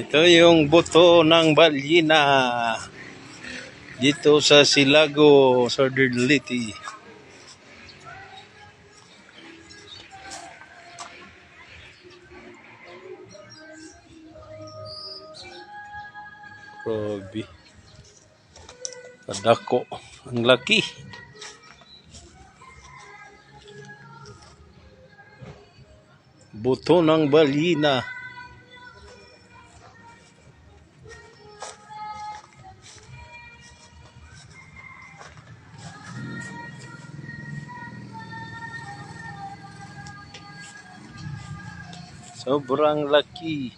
Ito yung buto ng balyina dito sa Silago, Southern Leyte. Grabe. Kadako. Ang laki. Buto ng balyina. Sobrang laki.